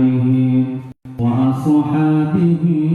وآله وأصحابه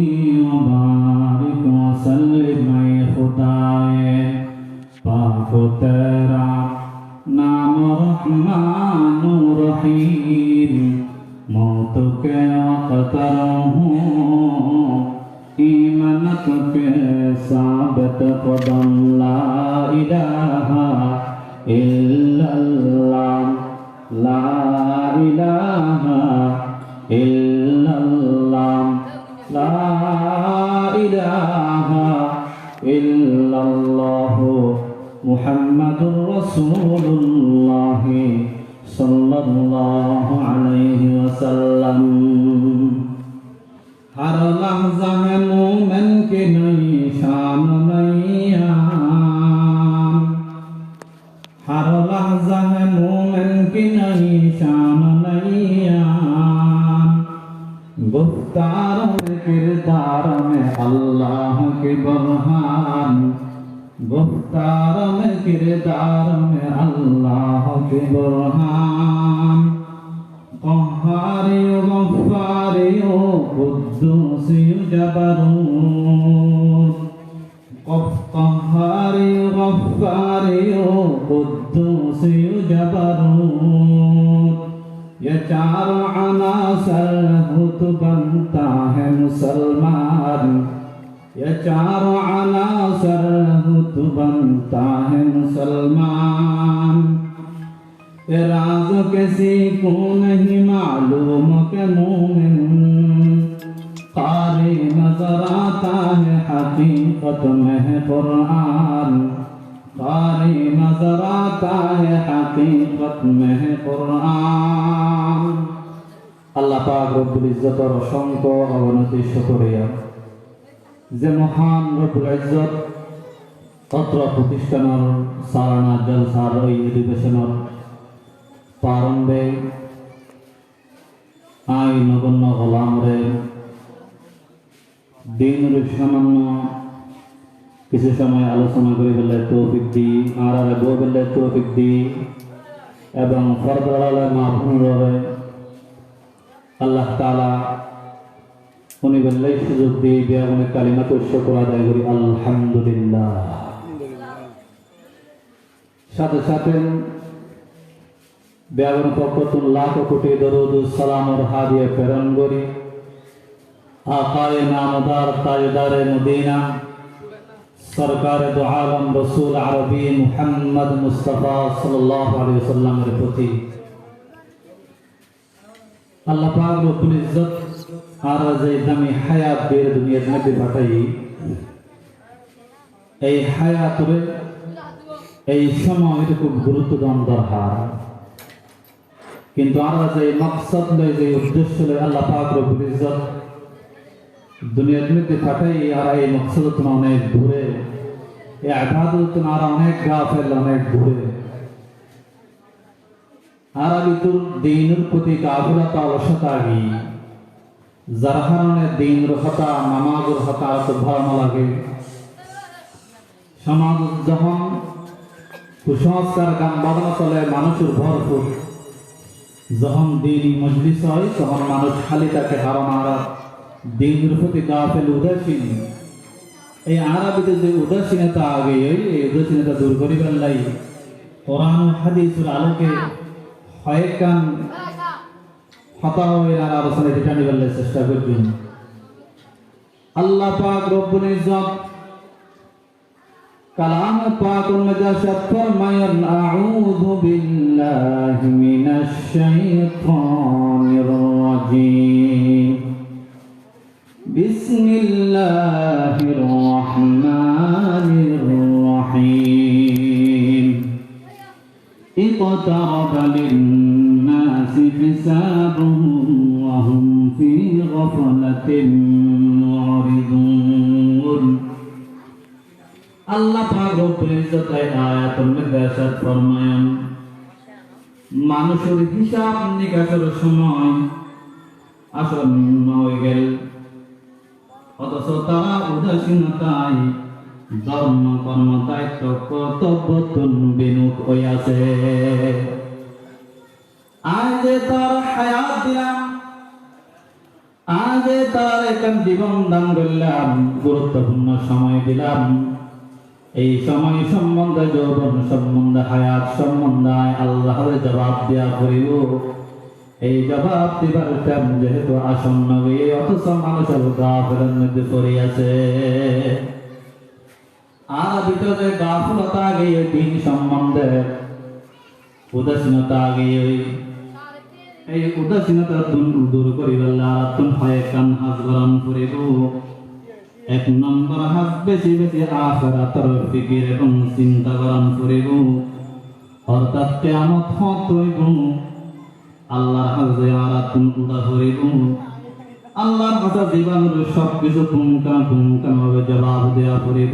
रफ्तारों में किरदारों में अल्लाह के बरहान। गुफ्तारों में किरदार में अल्लाह के बरहान। چارو علا سر رتبن تاہم سلمان اے راز کسی کو نہیں معلوم کہ مومن قاری نظر آتا ہے حقیقت میں قرآن قاری نظر آتا ہے حقیقت میں قرآن اللہ پاک رب العزت اور شنکو اور نتی شکریہ যে মহান রব্বুল ইজ্জত অত্র প্রতিষ্ঠানের সারানা জলসার এই অধিবেশনের প্রারম্ভে আই নগণ্য গোলামরে দিনের সামান্য কিছু সময় আলোচনা করে ফেললে তৌফিক দি, আর আর বউ ফেললে তৌফিক দি, এবং ফরদালে মাহফুনরে আল্লাহ তালা উনি বললে সুযোগ দিয়ে দিয়ে উনি কালিমা কালিমাত শুক্র আদায় করি। আলহামদুলিল্লাহ। সাথে সাথে ব্যাগন পক্ষতুন লাখ কোটি দরুদ সালামর হাদিয়ে প্রেরণ করি। আকায়ে নামদার তাজদারে মদিনা, সরকার দো আলম রসুল আরবি মুহাম্মদ মুস্তফা সাল্লাল্লাহু আলাইহি সাল্লামের প্রতি। আল্লাহ পাক রব্বুল ইজ্জত আর যে দামি হায়াত বের দুনিয়ার মধ্যে পাঠাই, এই হায়াতরে এই সময় এটা খুব গুরুত্ব দান দরকার। কিন্তু আমরা যে মকসদ লই যে উদ্দেশ্য লই আল্লাহ পাক রব্বুল ইজ্জত দুনিয়ার মধ্যে পাঠাই, আর এই মকসদ তুমি অনেক দূরে, এই আবাদত তুমি আর অনেক গাফেল, অনেক দূরে। আর আমি তোর দিনের প্রতি গাফিলতা অলসতা আগি যার কারণে দিনের হতা নামাজের হতা ভালো লাগে সমাজ যখন কুসংস্কার গান বাজনা চলে, মানুষের ভরপুর যখন দিন মজলিস হয়, তখন মানুষ খালি তাকে হারা দিনের প্রতি গাফেল উদাসীন। এই আরবিতে যে উদাসীনতা আগে এই উদাসীনতা দূর করিবার লাই কোরআন হাদিসের আলোকে হয়েকান হতা হয়ে নানা আলোচনা এটা নিবার চেষ্টা করবেন। আল্লাহ পাক রব্বুল ইজ্জত কালাম পাক মুজাসাদ ফরমায়ান, আউযু বিল্লাহি মিনাশ শাইতানির রাজিম বিসমিল্লাহির রহমানির রহিম। ইকতারাবা লিন حسابهم وهم في غفلة معرضون আল্লাহ পাক রব্বুল ইজ্জত এই আয়াতের মধ্যে ارشاد ফরমায়েন মানুষের হিসাব নিকাশের সময় আসন্ন হয়ে গেল অথচ তারা উদাসীনতায় ধর্ম কর্ম দায়িত্ব কর্তব্য বিনুখ হইয়াছে আজ তার হায়াত দিলাম আজ তার এখন জীবন দান করলাম, গুরুত্বপূর্ণ সময় দিলাম। এই সময় সম্বন্ধে যৌবন সম্বন্ধে হায়াত সম্বন্ধে আল্লাহর জবাব দেয়া করিব। এই জবাব দিবার টাইম যেহেতু আসন্ন গিয়ে অথচ মানুষের গাফের মধ্যে পড়িয়াছে আর ভিতরে গাফলতা গিয়ে দিন সম্বন্ধে উদাসীনতা গিয়ে এই উদাসীনতা দূর করিবার লাতুন হয় কান হাজ গরম করিব। এক নম্বর হাজ বেশি বেশি আখরাতর ফিকির এবং চিন্তা গরম করিব। অর্থাৎ কেয়ামত হত হইব আল্লাহর হাজে আরাতুন উদা করিব। আল্লাহর কথা জীবনের সব কিছু পুঙ্কা পুঙ্কা ভাবে জবাব দেয়া করিব।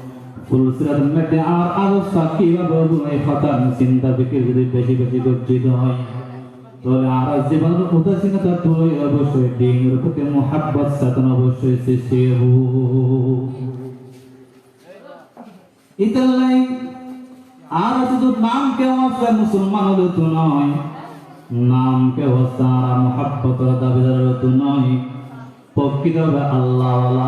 মধ্যে আর অবস্থা কীভাবে হব এই চিন্তা ফিকির যদি বেশি বেশি গর্জিত হয়, তাহলে আর জীবনের উদাসীনতা তুই অবশ্যই, দিনের প্রতি মোহাব্বত সাধন অবশ্যই সৃষ্টি হব। ইতালাই আর শুধু নাম কেউ আছে মুসলমান হলে তো নয় নাম কেউ সারা মোহাব্বত দাবিদার তো নয়, প্রকৃতভাবে আল্লাহওয়ালা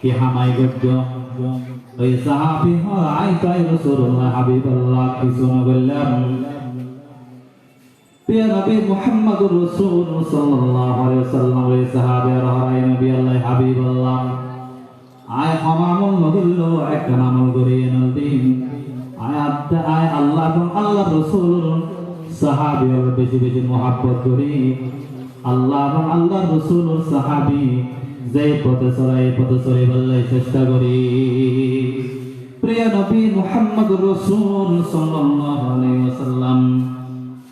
কি হামাই করছ ওই সাহাবী হয় তাই রাসূলুল্লাহ হাবিবাল্লাহ কিছু না বললাম প্রিয় নবী মুহাম্মদুর রাসূল সাল্লাল্লাহু আলাইহি ওয়াসাল্লাম ওই সাহাবী রহাই নবী আল্লাহ হাবিবাল্লাহ আয় হমামুল নদুল্ল একটা নামল করিয়ে নদীন আয় আত্মা আয় আল্লাহ এবং আল্লাহ রসুল সাহাবি বেশি বেশি মহাব্বত করি আল্লাহ এবং আল্লাহ রসুল সাহাবি যে পথে চলাই পথে চলে বললে চেষ্টা করি। প্রিয় নবী মুহাম্মদ রসুল সাল্লাল্লাহু আলাইহি ওয়াসাল্লাম,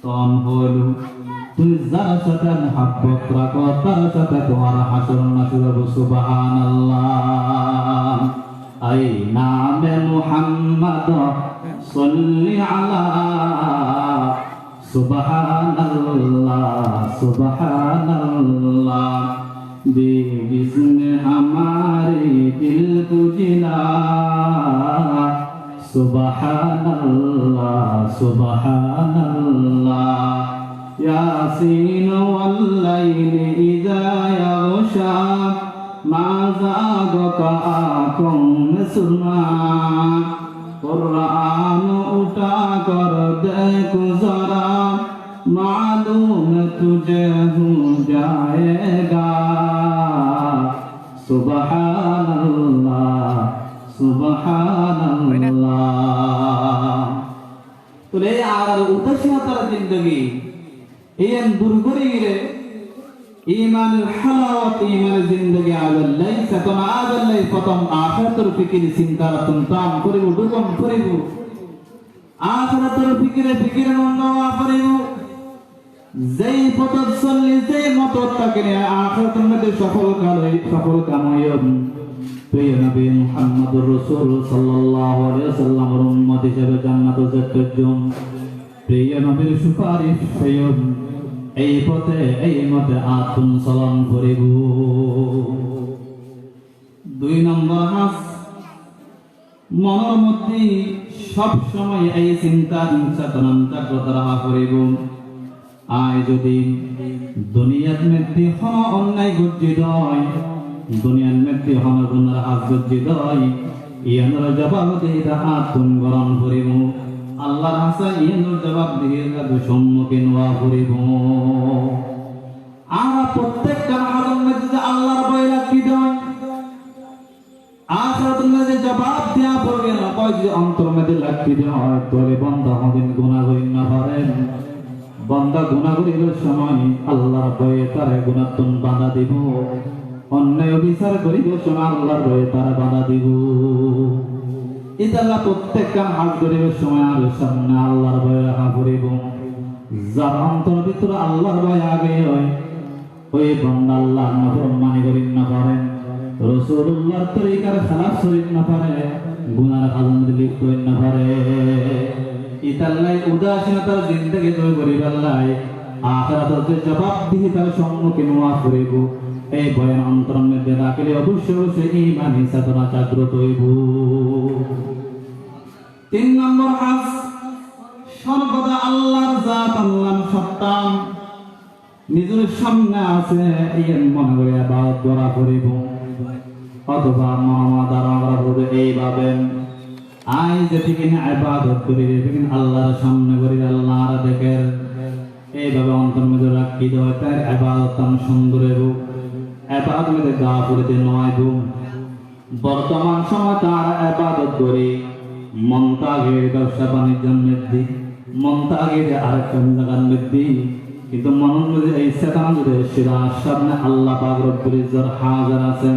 তখন হল তুই যার সাথে মহাব্বত রাখো, তার সাথে তোমার হাসর নাসুর সুবহানাল্লাহ। আই নামে মুহাম্মদ সল্লি আলা সুবহানাল্লাহ সুবহানাল্লাহ। जिसने हमारे दिल को जिला सुबहान अल्लाह सुबहान अल्लाह यासीन والليل إذا يغشى ما زاغك आँखों में सुना कुरान उठा कर देखो जरा मालूम तुझे हो जाएगा সুবহানাল্লাহ সুবহানাল্লাহ। তাহলে আর উদাসীনতার জিন্দগি। ইয়েন দুর্গুরিরে ইমান হালাওয়াত ইমান জিন্দগি আলাল লাইসা তোম আদাল লাই প্রথম আখিরাতের ফিকির চিন্তা তুম তাম করিব। ডুকম করিব। যেই পথত চললি, যেই মতত তাকে আখারাতের মধ্যে সফল কাল সফল কাম হইব নবী সাল্লাল্লাহু আলাইহি উম্মত হিসেবে প্রিয় নবীর সুপারিশ এই পথে, এই মতে আতুন সলাম করিব। দুই নম্বর হাস মনের মধ্যে সব সময় এই চিন্তা চেতনা জাগ্রত রাখা করিব। আয় যদি দুনিয়ার মধ্যে হন অন্যায় গর্জিত হয় দুনিয়ার মধ্যে হন গুণার হাত গর্জিত হয় ইয়ানোর জবাব দিয়ে আতুন গরম করিব। আল্লাহর হাসা ইয়ানোর জবাব দিয়ে সম্মুখীন হওয়া করিব। আমরা প্রত্যেকটা হাতের মধ্যে আল্লাহর ভয় রাখি দেয়? মধ্যে জবাব দেওয়া পড়বে না, কয় যে অন্তর মধ্যে লাগতে হয় তোরে বন্ধা হদিন গুণা করি না পারেন। বন্দা গুণা করিবার সময় আল্লাহর ভয়ে তারা গুণাত্মন বাধা দিব। অন্যায় বিচার করিবার সময় আল্লাহর ভয়ে তারা বাধা দিব। প্রত্যেক কাম হাত করিবার সময় আর সামনে আল্লাহর ভয়ে রাখা করিব। যার অন্তর ভিতরে আল্লাহর ভয় আগে হয়, ওই বন্দা আল্লাহ নফরমানি করিন না পারেন রসুল্লাহর তরিকার খারাপ শরীর না পারে, গুনার খাজন লিপ্ত না পারে। ইতাল্লাই উদাসীনতার জিন্দগি তৈরি করিবার লাই আখরাত হতে জবাব দিহি তার সম্মুখীন হওয়া করিব এই ভয়ের অন্তরের মধ্যে রাখলে অবশ্যই অবশ্যই ইমানি চেতনা জাগ্রত হইব। তিন নম্বর হাস সর্বদা আল্লাহর জাত আল্লাহর সত্তা। নিজের সামনে আছে এই মনে করে আবার দোয়া করিব অথবা মামা দ্বারা আমরা এইভাবে আই যেদিকে আবাদত করি যেদিকে আল্লাহর সামনে করি আল্লাহর দেখে এইভাবে অন্তর মধ্যে রাখি দেওয়া তার আবাদত তার সুন্দর রূপ আবাদত মধ্যে গা পড়িতে নয় রূপ বর্তমান সময় তার আবাদত করি, মন্তাগের ব্যবসা বাণিজ্যের মধ্যে, মন্তাগের আরেকটা জায়গার মধ্যে। কিন্তু মনের মধ্যে এই চেতনা যদি সেরা সামনে আল্লাহ পাক রব্বুল ইজ্জত হাজার আছেন,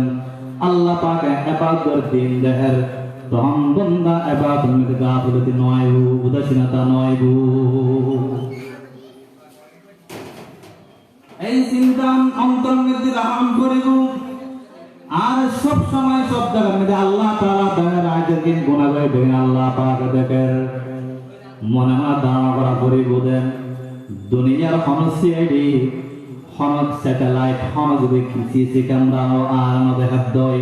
আল্লাহ পাক এবাদর দিন দেহের তখন বন্দা এবাদত মধ্যে গা বলতে নয় উদাসীনতা নয় গো এই চিন্তা অন্তর মধ্যে রাহাম করিব আর সব সময় সব জায়গার মধ্যে আল্লাহ তাআলা দেহের আগে দিন গুণা করে দেখেন আল্লাহ পাক দেখেন। মনে মনে ধারণা করা করিব দেন, দুনিয়ার হন সিআইডি হন স্যাটেলাইট হন যদি সিসি ক্যামেরা আর দেখা দয়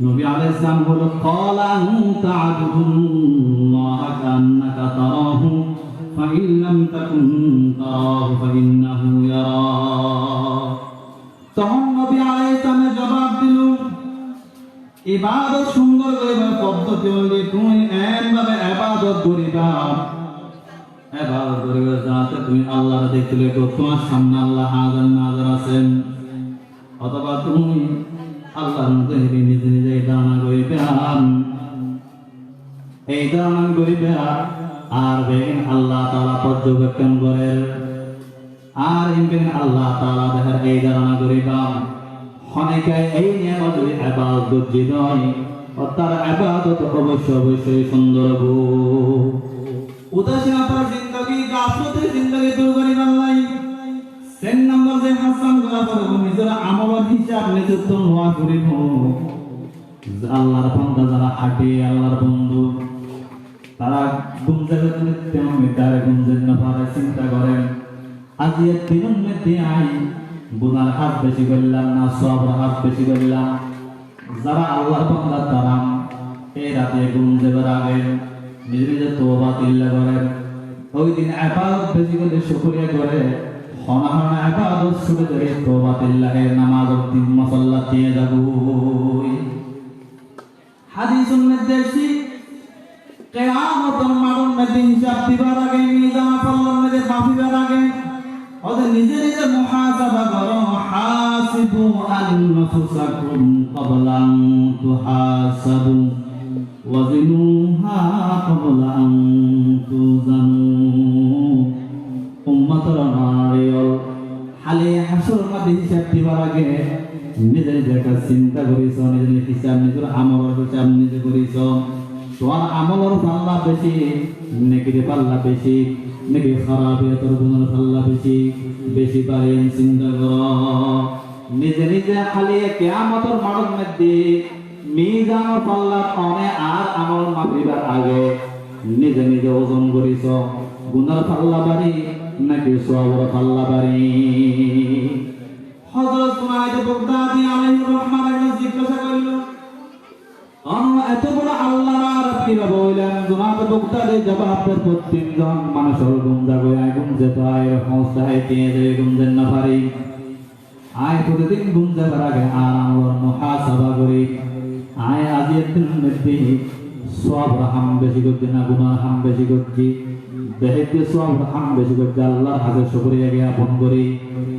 নবী আলাইহিস সালাম হলো ক্বালা তা'বুদুল্লাহ কান্নাকা তারাহু, ফাইন লাম তাকুন তারাহু, ফাইন্নাহু ইয়ারাক তখন নবী আলাইহিস সালাম জবাব দিল, ইবাদত সুন্দর করিবার পদ্ধতি হলে তুমি এমভাবে ইবাদত করিবা ইবাদত করিবা যাতে তুমি আল্লাহর দেখতে তোমার সামনে আল্লাহ হাজার নাজার আছেন। অথবা তুমি আল্লাহর মধ্যে নিজে নিজে দানা করিবে এই দানা করিবে আর বেগিন আল্লাহ তাআলা পর্যবেক্ষণ করে? আর ইনবেন আল্লাহ তাআলা দেখার এই ধারণা করিবা, অনেকে এই নিয়ামত আবাদত নয় তার আবাদত অবশ্য অবশ্যই সুন্দর হব উদাসীনতার জিন্দগি, গাফলতের জিন্দগি দূর করি আল্লাহ সেন নম্বর যে হাসান করা পরে নিজের আমলের হিসাব নিজের তো নোয়া করিব আল্লাহর বান্দা যারা হাঁটে, আল্লাহর বন্ধু, তারা গুমজে তেমন তারা গুমজে না চিন্তা করেন, আজ এর দিনের মধ্যে আই, গুনার হাত বেশি করলাম না সবর হাত বেশি করলাম। যারা আল্লাহর বান্দা তারা এই রাতে গুম দেবার আগে নিজে নিজে তোবা তিল্লা করেন। ওই দিন আবাদত বেশি করে শুকরিয়া করে হনা হনা আবাদত ছুটে ধরে তোবা তিল্লাহে নামাজ দিন মসল্লা দিয়ে যাব। হাদিসুন মধ্যে কেয়ামতের মাঠের মধ্যে হিসাব দিবার আগে আগে, ওদের নিজে নিজে মুহাসাবা করো হাসিবু আনফুসাকুম ক্বাবলা তুহাসাবু ওয়াজিনুহা ক্বাবলা দিবার আগে নিজে নিজের কাছে চিন্তা করিস, নিজের হিসাব নিজের আমলের হিসাব নিজে করিস। তোমার আমলের পাল্লা বেশি নেকির পাল্লা বেশি নাকি খারাপ তোর গুণের পাল্লা বেশি। বেশি পারেন চিন্তা কর। নিজে নিজে খালি কেয়ামতর মানব মধ্যে মিজানোর পাল্লা কমে আর আমল মাপিবার আগে নিজে নিজে ওজন করিস। গুণের পাল্লা বাড়ি, নাকি সবর পাল্লা বাড়ি? হযরত সুনাইদ বাগদাদি আলাইহির রহমান জিজ্ঞাসা করল অন্য কীভাবে হইলেন? জনাব মুক্তারে জবাবের পর তিনজন মানুষের গুম যাবে আয় গুম যে পায় সংস্থায় দিয়ে দেবে গুম যেন না পারি আয় প্রতিদিন গুম যাবার আগে আর আমার মহাসভা করি। আয় আজি একদিন মধ্যে সব হাম বেশি করছি না গুনার হাম বেশি করছি। দেহেতে সব হাম বেশি করছি, আল্লাহর হাতে শুকরিয়া জ্ঞাপন করি।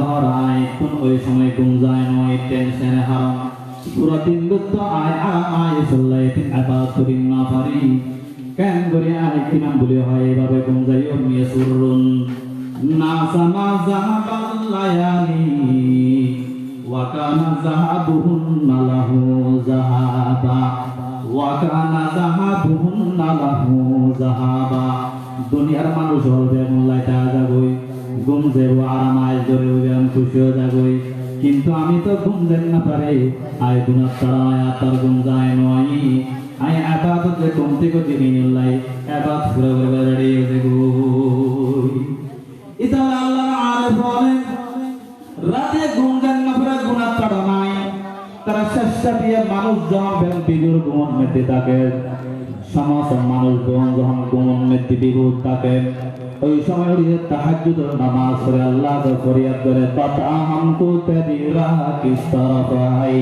শহর আয় কোন ওই সময় ঘুম যায় নয় টেনশনে হারাম। পুরা দিন তো আয় আরাম আইসুল্লাহ তিন আবাদ করি না পারি কেন করে? আয় কিনাম বলে? হয়, এভাবে ঘুম যাই সুরুন। নাসামা জাহাবাল লায়ালি ওয়া কানা জাহাবুহুন্না লাহু জাহাবা। ওয়া কানা জাহাবুহুন্না লাহু জাহাবা। দুনিয়ার মানুষ হবে এমন লাইটা যাবই ঘুম দেব, আরাম আয় ধরে হইবে আমি খুশি হয়ে যাবই কিন্তু আমি তো ঘুম দেন না পারে। আয় গুণার তারা আয় তার ঘুম যায় নয়। আয় আবাদত যে কমতে কমতে নিয়ে লাই আবাদ পুরো করে বেড়াড়িয়ে দেবো এটা আল্লাহ আরে বলেন রাতে ঘুম দেন না পরে গুনাহ তাড়া নাই তারা চেষ্টা দিয়ে মানুষ যখন বেন বিদুর ঘুমন মেতে থাকে সমস্ত মানুষ যখন যখন মেতে বিভূত থাকে ওই সময় উড়িয়ে তাহাজ্জুদ নামাজ পড়ে আল্লাহ কে ফরিয়াদ করে বাতা হামকো তেরি রাহ কিস তরফ আই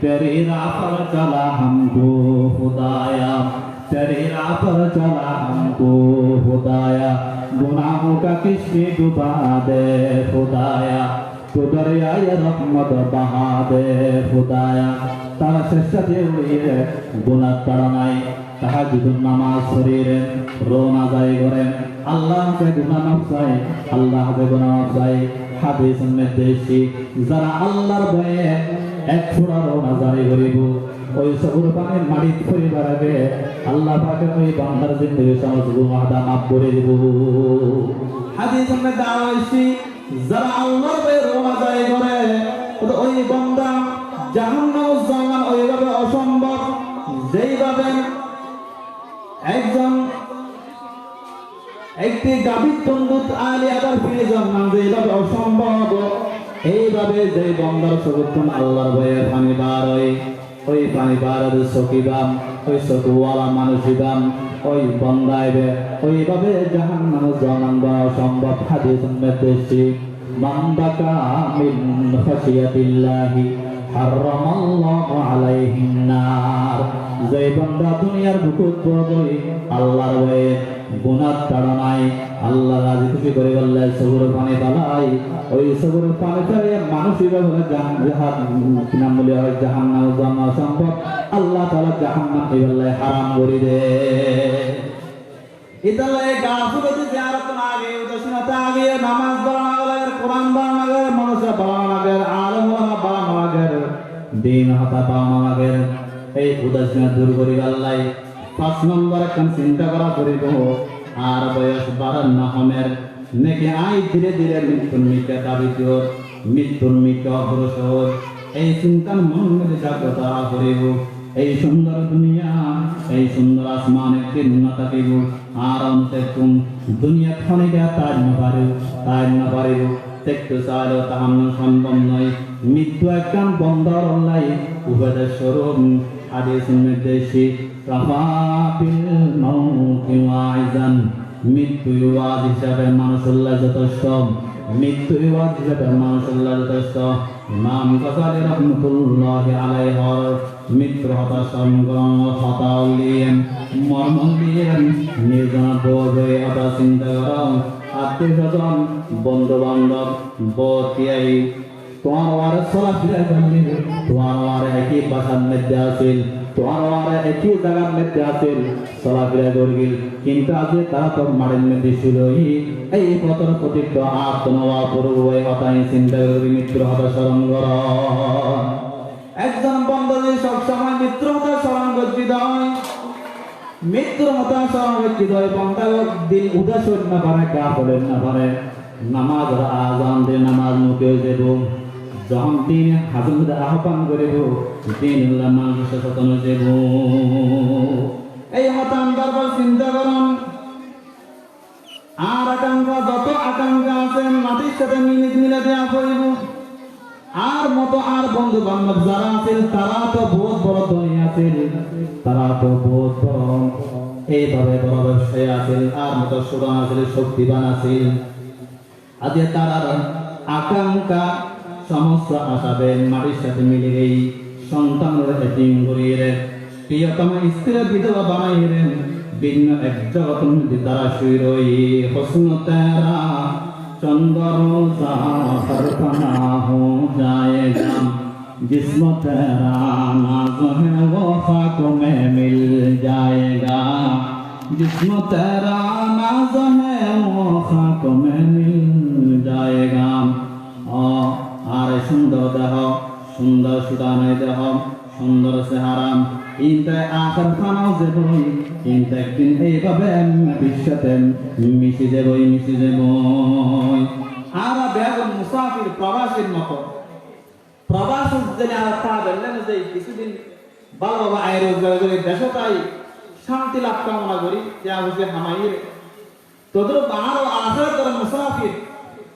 তেরি রাহ पर चला हमको खुदाया तेरी राह पर चला हमको खुदाया गुनाहों का किसने डुबा दे खुदाया तो दरियाए रहमत बहा दे खुदाया তারা চেষ্টা দিয়ে উড়িয়ে গুনার তাড়নায় তাহা যদি নামাজ শরীরে রোনা যায় করেন। আল্লাহ কে গুনাহ মাফ চায়, আল্লাহ কে গুনাহ মাফ চায়। হাদিস নির্দেশি, যারা আল্লাহর ভয়ে এক ছোড়া রোনা জারি করিব ওই সবুর পানির মাটি করিবার আগে আল্লাহ পাকে ওই বান্দার জিন্দগি সমস্ত গুনাহটা মাফ করে দিব। হাদিস দেওয়া যারা আল্লাহর ভয়ে রোনা জারি করে ওই বান্দা জাহান্নাম জামান ওইভাবে অসম্ভব। যেইভাবে একজন একটি গাভীর তন্দুত আলে আবার ফিরে জন্মান যেভাবে অসম্ভব। এইভাবে যে বন্দর সর্বোত্তম আল্লাহর ভয়ে পানি বার হয়, ওই পানি বার হবে সকিবাম ওই সকুওয়ালা মানুষিবাম ওই বন্দাইবে ওইভাবে জাহান মানুষ জন্মান বা অসম্ভব হাদিস নির্দেশি মান্দাকা মিন খাশিয়াতিল্লাহি। হারামাল্লাহু আলাইহিন নার। যে বান্দা দুনিয়ার বুকুত বই আল্লাহর ভয়ে গুনার তাড়নায় আল্লাহ রাজি খুশি করে বললে, সবুর পানি পালাই। ওই সবুর পানি পাই মানুষ বলে, জাহান জাহান নাম বলে হয় জাহান নাম জানা সম্ভব আল্লাহ তাআলা জাহান্নাম এই বললে, হারাম করে দে ইতালে গাফুলতি জিয়ারত না আগে উদাসীনতা আগে, নামাজ পড়ানো লাগে কোরআন পড়ানো লাগে মানুষ পড়ানো লাগে দিন হাতা পাওয়ানো লাগে এই উদাসীনতা দূর করি আল্লাহ পাঁচ নম্বর এখন চিন্তা করা করিব? আর বয়স বাড়ান্ন হমের নাকি আই ধীরে ধীরে মৃত্যুর মিকে দাবিত মৃত্যুর মিকে অগ্রসর। এই চিন্তার মন মধ্যে জাগ্রত করিব। এই সুন্দর দুনিয়া, এই সুন্দর আসমান একটি না থাকিব। আর অন্তে তুম দুনিয়া ক্ষণিকা তার না পারিব তার না পারিব দেখতে চাইল তাহার সম্ভব নয়। মৃত্যু একখান বন্দর অল্লাই উভয়ের স্বরূপ হাদিস নির্দেশী কাফাবিল মাউতি ওয়াইজান মৃত্যু ওয়াজ হিসাবে মানুষুল্লাহ যথেষ্ট। মৃত্যু ওয়াজ হিসাবে মানুষুল্লাহ যথেষ্ট। ইমাম গজালি রহমতুল্লাহ আলাইহর মৃত্যু হতা সংগ্রাম হতা উল্লিয়েন মর্ম উল্লিয়েন নির্জন বোধে হতা চিন্তা কর। আত্মীয় স্বজন বন্ধু বান্ধব বতিয়াই তোমার ওয়ারে চলাফেরা করলি তোমার ওয়ারে একই বাসার মধ্যে আছিল তোমার ওয়ারে একই জায়গার মধ্যে আছিল চলাফেরা করবি কিন্তু আজ তারা তো মাড়ের মধ্যে ছিল এই পতর প্রতিজ্ঞ আত্মনবা পূর্ব এই চিন্তা করবি মিত্র হবে স্মরণ কর একজন বন্ধু সব সময় মিত্র হতে স্মরণ গর্জিত হয় মৃত্যুর হতাশা ব্যক্তি দয় পন্থায় দিন উদাস হইতে না পারে গা পড়েন না পারে নামাজ আজান দিয়ে নামাজ মুখে দেব যখন দিন হাজুম আহ্বান করিব দিন মানুষ সচেতন দেব। এই হতান দরবার চিন্তা করুন। আর আকাঙ্ক্ষা, যত আকাঙ্ক্ষা আছে, মাটির সাথে মিলিত মিলে দেওয়া করিব আর মতো আর বন্ধু বান্ধব যারা আছিল তারা তো বহুত বড় ধনী আছিল তারা তো বহুত বড়। এইভাবে বড় ব্যবসায়ী আছিল আর মতো সুরান আছিল শক্তিবান আছিল আজকে তারার আকাঙ্ক্ষা সমস্ত আশাদের মাটির সাথে মিলে এই সন্তানের এটিম করিয়ে প্রিয়তম স্ত্রীর বিধবা বানাইলেন ভিন্ন এক জগত মধ্যে তারা শুই রই হসন তেরা চন্দর सरफना हो जाएगा जिस्म तेरा नाज है वो खाक में मिल जाएगा जिस्म तेरा नाज है वो खाक में मिल সুন্দর দেহ সুন্দর সুদানে দেহ সুন্দর চেহারা কিন্তু আখের খানাও যাবই কিন্তু একদিন এইভাবে বিশ্বতে, মিশে যাবই মিশে যাবই আর বেগুন মুসাফির প্রবাসীর মতো। প্রবাস আর তা বললেন যে, কিছুদিন ভালো বাবা আয় রোজগার করে দেশ তাই শান্তি লাভ কামনা করি, যা হচ্ছে হামাইয়ের তোদের আরও আশা করে মুসাফির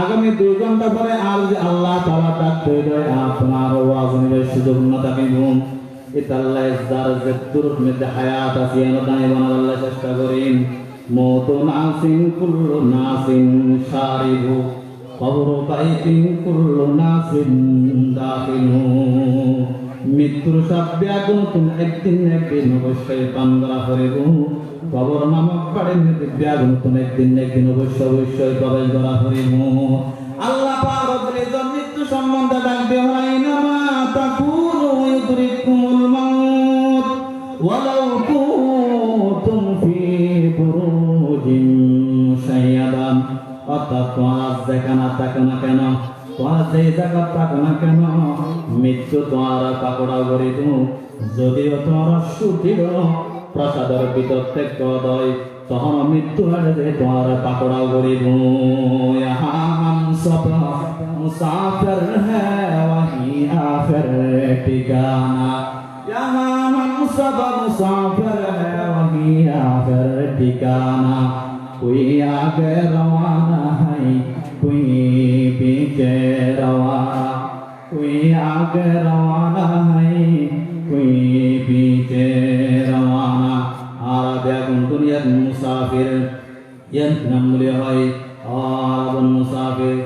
আগামী দুই ঘণ্টা পরে আর যে আল্লাহ তালা ডাক দেয় আপনার ওয়াজ নিবে, সুযোগ না থাকে ঘুম। ইতাল্লাই যার যে দুরুত মধ্যে হায়াত আছে এন দাঁড়িয়ে বানার আল্লাহ চেষ্টা করেন। মত নাসিন, কুল্লু নাসিন সারিবু। কবর বাইতিন কুল্লু নাসিন দাখিলু। মৃত্যুর সব ব্যাগুন তুমি একদিন একদিন একদিন একদিন অবশ্যই প্রবেশ করা করিব আল্লাহ মৃত্যু সম্বন্ধে না কেন? তোমার যে জায়গা থাকো না কেন মৃত্যু তোমার পাকড়া করি তুমি যদিও তোমার সুদৃঢ় প্রসাদের ভিতর থেকে দয় তখন মৃত্যু আসবে তোমার পাকড়া করিব হাম সব মুসাফির হ্যাঁ वही आखिर ठिकाना यहाँ हम सब मुसाफिर है वही आखिर ठिकाना कोई आगे रवाना कोई आगे रवाना है कोई पीछे रवाना আর বেগুন দুনিয়ার মুসাফির ইয়ান নামগুলি হয় আর মুসাফির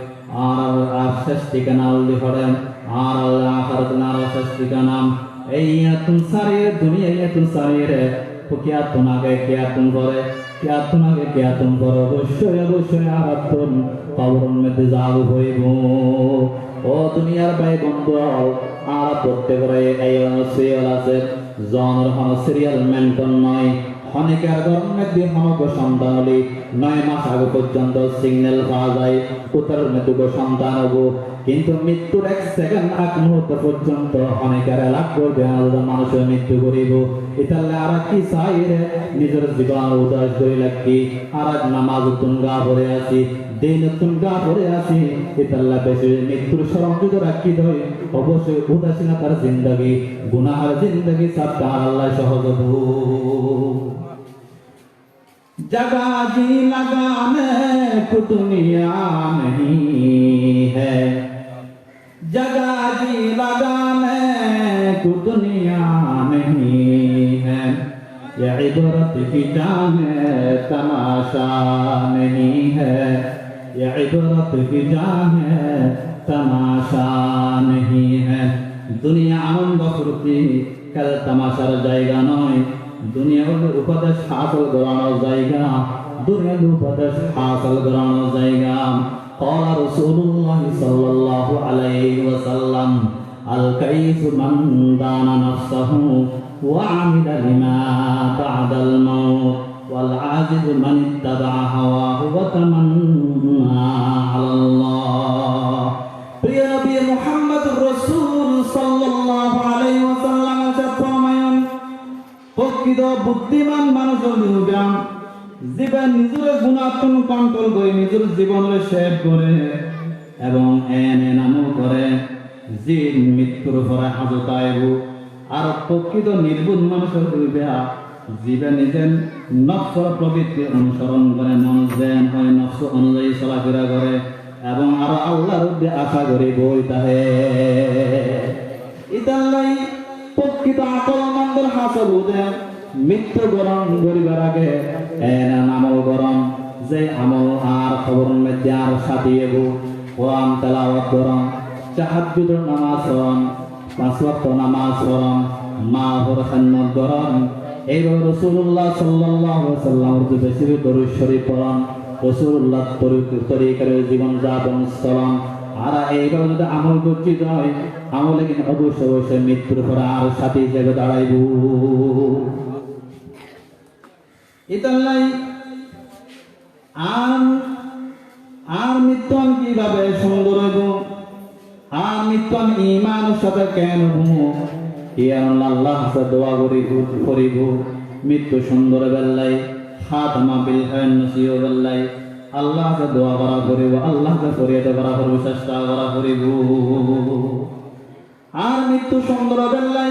আর আর শেষ ঠিকানা উল্লেখ করেন আর আল্লাহ আখারাত নার শেষ ঠিকানা এই তুম সারে দুনিয়া তুম সারে রে কিয়া তোমাকে কিয়া তুম করে কিয়া তোমাকে কিয়া তুম করো অবশ্যই অবশ্যই আর তুম পাবরন মধ্যে যাব হইব। ও দুনিয়ার ভাই বন্ধু আর প্রত্যেকের এই সিরিয়াল আছে। জনের হন সিরিয়াল মেন্টন নয়। অনেকের গরমের দিয়ে হনক সন্তান হলে নয় মাস আগে পর্যন্ত সিগন্যাল পাওয়া যায়। উত্তরের মধ্যে সন্তান হব। কিন্তু মৃত্যুর এক সেকেন্ড আগ মুহূর্ত পর্যন্ত অনেকের লাভ করবে আলাদা মানুষের মৃত্যু করিব ইতালে আর কি চাই রে নিজের জীবন উদাস করে লাগি আর এক নামাজ তুঙ্গা ভরে আছি দিন তুঙ্গা ভরে আছি ইতাল্লা বেশি মৃত্যুর স্মরণ যদি রাখি দই অবশ্যই উদাসীনতার জিন্দগি গুনাহার জিন্দগি সব তাহার আল্লাহ সহজ হবো जगह जी लगाने को दुनिया नहीं है जगह जी लगाने को दुनिया नहीं है ये इबरत की जान है तमाशा नहीं है ये इबरत की जान है तमाशा नहीं है दुनिया आनंद फुर्ती খেল তামাশার জায়গা নয় দুনিয়া হলো উপদেশ হাসল করানোর জায়গা দুনিয়া হলো উপদেশ হাসল করানোর জায়গা قال رسول الله صلى الله عليه وسلم الكيس من دان نفسه وعمل لما بعد الموت والعاجز من اتبع هواه وتمنى على الله প্রিয় নবী মুহাম্মদ রাসূল সাল্লাল্লাহু আলাইহি ওয়াসাল্লাম এসে ফরমায়েন প্রকৃত বুদ্ধিমান মানুষ হইবা জীবন নিজের গুণাত্মক কন্ট্রোল করে, নিজের জীবনের সেভ করে এবং এন নামও করে। যে মৃত্যুর পরে হাজত আইব আর প্রকৃত নির্বুধ মানুষ হইবা জীবে নিজের নফসর প্রবৃত্তি অনুসরণ করে, মন যেন হয়, নফস অনুযায়ী চলাফেরা করে এবং আরও আল্লাহর উদ্দে আশা করি বই তাহে। ইতাল্লাই প্রকৃত আকল মন্দির হাসল উদে মৃত্যু গরম করিবার আগে আমল গরম, যে আমল আর খবর মধ্যে আর সাথিয়ে কোরআন তেলাওয়াত গরম তাহাজ্জুদের নামাজ গরম, পাঁচ ওয়াক্ত নামাজ গরম মা হর খান্নত গরম। এইভাবে রসুল্লাহ সাল্লাহ সাল্লাম বেশি দরুদ শরীফ পড়ান রসুল্লাহ তরিকার জীবন যাপন স্থলন আর এইভাবে যদি আমল করছি হয়, আমলে কিন্তু অবশ্যই অবশ্যই মৃত্যুর পরে আর সাথে হিসেবে দাঁড়াইব। ইতাল্লাই আর আর মৃত্যুন কীভাবে সুন্দর হইব আর মৃত্যুন ইমানের সাথে কেন হব ইয়ান আল্লাহ হাতে দোয়া করিব করিব। মৃত্যু সুন্দর বেল্লাই খাতমা বিল খায়ন নসিও বেল্লাই আল্লাহ হাতে দোয়া করা করিব আল্লাহ হাতে ফরিয়াদ করা করিব, চেষ্টা করা করিব। আর মৃত্যু সুন্দর বেল্লাই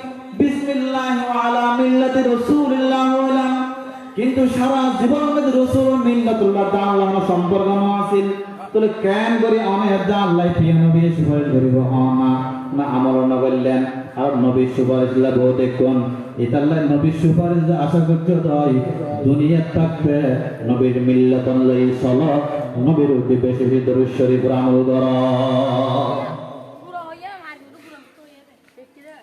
বিসমিল্লাহ আলা মিল্লাতি রাসূলিল্লাহ নবী সুপারিশ করিব? না আমল না আর নবীর সুপারিশ লাগো দেখুন। নবীর সুপারিশ হয়। মিল্লাত আমল পুরো হইয়া মারগুলো পুরো তো হইয়া দেখতে দে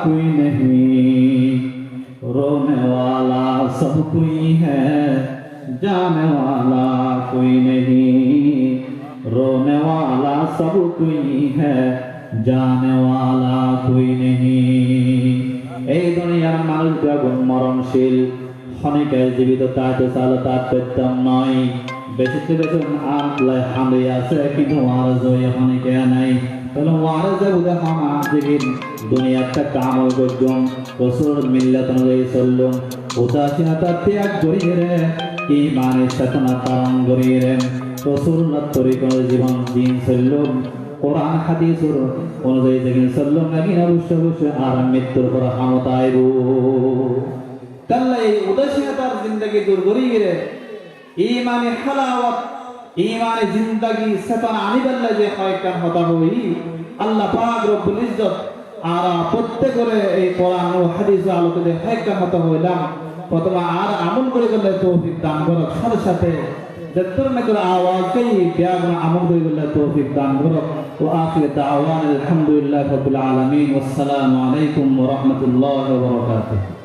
कोई नहीं रोने वाला सब कोई है जाने वाला कोई नहीं रोने वाला सब कोई है जाने वाला कोई नहीं এই দুনিয়ার মানুষ যখন মরণশীল ক্ষণিকে জীবিত তাতে চাল তার পেতাম নয় বেশি থেকে বেশি আল্লাহ হামে আছে কিন্তু আর জয় ক্ষণিকে নাই তাহলে ওয়ারে যে বুঝে হামা যেদিন দুনিয়াটা কামল করলাম রসুল মিল্লাত অনুযায়ী চললাম উদাসীনতা ত্যাগ করিয়ে রে ইমানের চেতনা পালন করিয়ে রে রসুল্লাহ তরিকর জীবন দিন চললাম কোরআন হাদিস অনুযায়ী যেদিন চললাম নাকি অবশ্য অবশ্যই আর মৃত্যুর পর আইব তাহলে এই উদাসীনতার জিন্দগি দূর করিয়ে রে। ইমানে হালাওয়াত ইমানে জিন্দগি, চেতনা আনিবাল্লা যে কয়েকটা হতা হই আল্লাহ পাক রব্বুল ইজ্জত আর প্রত্যেকরে এই কোরআন ও হাদিস আলোকে যে কয়েকটা হতা হইলাম। প্রথমে আর আমল করে গেলে তৌফিক দান করক, সাথে সাথে কই ব্যাগন আমল করে গেলে তৌফিক দান করক। ও আখির দাওয়ান আলহামদুলিল্লাহ রাব্বিল আলামিন। ওয়াসসালামু আলাইকুম ওয়া রাহমাতুল্লাহি ওয়া বারাকাতুহু।